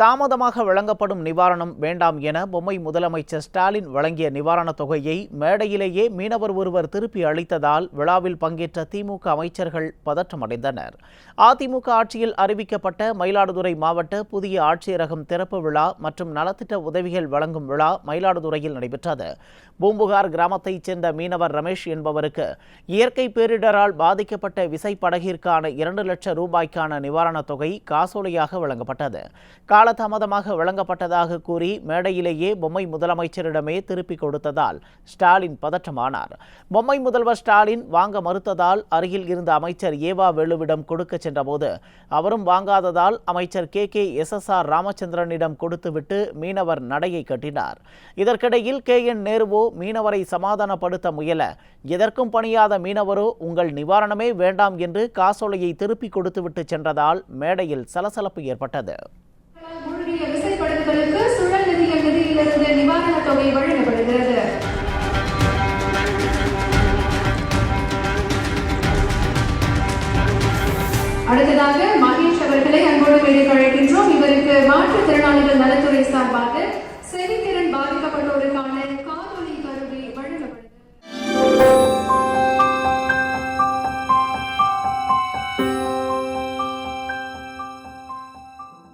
தாமதமாக வழங்கப்படும் நிவாரணம் வேண்டாம் என பொம்மை முதலமைச்சர் ஸ்டாலின் வழங்கிய நிவாரணத் தொகையை மேடையிலேயே மீனவர் ஒருவர் திருப்பி அளித்ததால் விழாவில் பங்கேற்ற திமுக அமைச்சர்கள் பதற்றமடைந்தனர். அதிமுக ஆட்சியில் அறிவிக்கப்பட்ட மயிலாடுதுறை மாவட்ட புதிய ஆட்சியரகம் திறப்பு விழா மற்றும் நலத்திட்ட உதவிகள் வழங்கும் விழா மயிலாடுதுறையில் நடைபெற்றது. பூம்புகார் கிராமத்தைச் சேர்ந்த மீனவர் ரமேஷ் என்பவருக்கு இயற்கை பேரிடரால் பாதிக்கப்பட்ட விசைப்படகிற்கான இரண்டு லட்சம் ரூபாய்க்கான நிவாரணத் தொகை காசோலையாக வழங்கப்பட்டது. காலதாமதமாக வழங்கப்பட்டதாக கூறி மேடையிலேயே பொம்மை முதலமைச்சரிடமே திருப்பிக் கொடுத்ததால் ஸ்டாலின் பதற்றமானார். பொம்மை முதல்வர் ஸ்டாலின் வாங்க மறுத்ததால் அருகில் இருந்த அமைச்சர் ஏவா வேலுவிடம் கொடுக்க சென்றபோது அவரும் வாங்காததால் அமைச்சர் K K S S R ராமச்சந்திரனிடம் கொடுத்துவிட்டு மீனவர் நடையை கட்டினார். இதற்கிடையில் கே என் நேருவோ மீனவரை சமாதானப்படுத்த முயல எதற்கும் பணியாத மீனவரோ உங்கள் நிவாரணமே வேண்டாம் என்று காசோலையை திருப்பி கொடுத்துவிட்டு சென்றதால் மேடையில் சலசலப்பு ஏற்பட்டது. அடுத்ததாக மகேஷ் அவர்களை அன்போடு மேடைக்கு அழைக்கின்றோம். இவருக்கு மாற்று